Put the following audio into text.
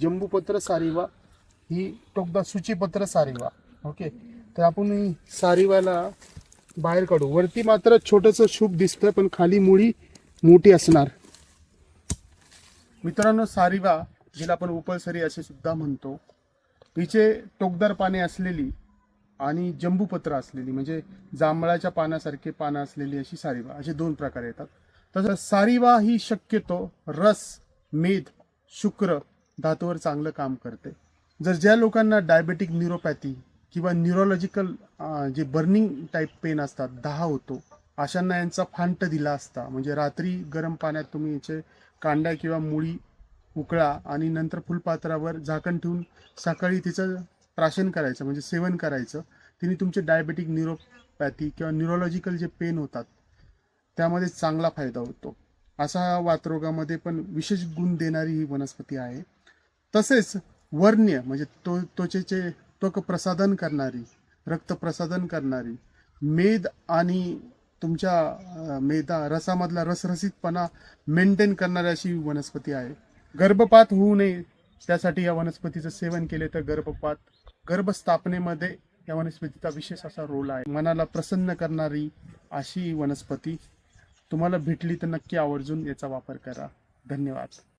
जंबूपत्र सारीवा ही टोकदा सूचीपत्र सारीवा. Okay तर आपण ही सारिवाला बाहेर काढू. वरती मात्र छोटंसं शुभ दिसतं पण खाली मुळी मोठी असणार. मित्रांनो सारिवा जिला आपण उपळसरी असे सुद्धा म्हणतो हिचे टोकदार पाने असलेली आणि जंबूपत्र असलेली म्हणजे जांभळाच्या पानासारखे पानं असलेली अशी सारिवा असे दोन प्रकार येतात. तसं सारिवा ही शक्यतो रस मेद शुक्र धातूवर चांगलं काम करते. जर ज्या लोकांना डायबेटिक न्युरोपॅथी किंवा न्यूरोलॉजिकल जे बर्निंग टाईप पेन असतात दहा होतो अशांना यांचा फांट दिला असता म्हणजे रात्री गरम पाण्यात तुम्ही याचे कांड्या किंवा मुळी उकळा आणि नंतर फुलपात्रावर झाकण ठेवून सकाळी तिचं प्राशन करायचं म्हणजे सेवन करायचं तिने तुमचे डायबेटिक न्युरोपॅथी किंवा न्यूरोलॉजिकल जे पेन होतात त्यामध्ये चांगला फायदा होतो. असा हा वातरोगामध्ये पण विशेष गुण देणारी ही वनस्पती आहे. तसेच वर्ण्य म्हणजे तो त्वचेचे त्वक प्रसाधन करणारी रक्त प्रसाधन करणारी मेद आणि तुमच्या मेदा रसामधला रसरसितपणा मेंटेन करणारी अशी वनस्पती आहे. गर्भपात होऊ नये त्यासाठी या वनस्पतीचं सेवन केले तर गर्भपात गर्भस्थापनेमध्ये या वनस्पतीचा विशेष असा रोल आहे. मनाला प्रसन्न करणारी अशी वनस्पती तुम्हाला भेटली तर नक्की आवर्जून याचा वापर करा. धन्यवाद.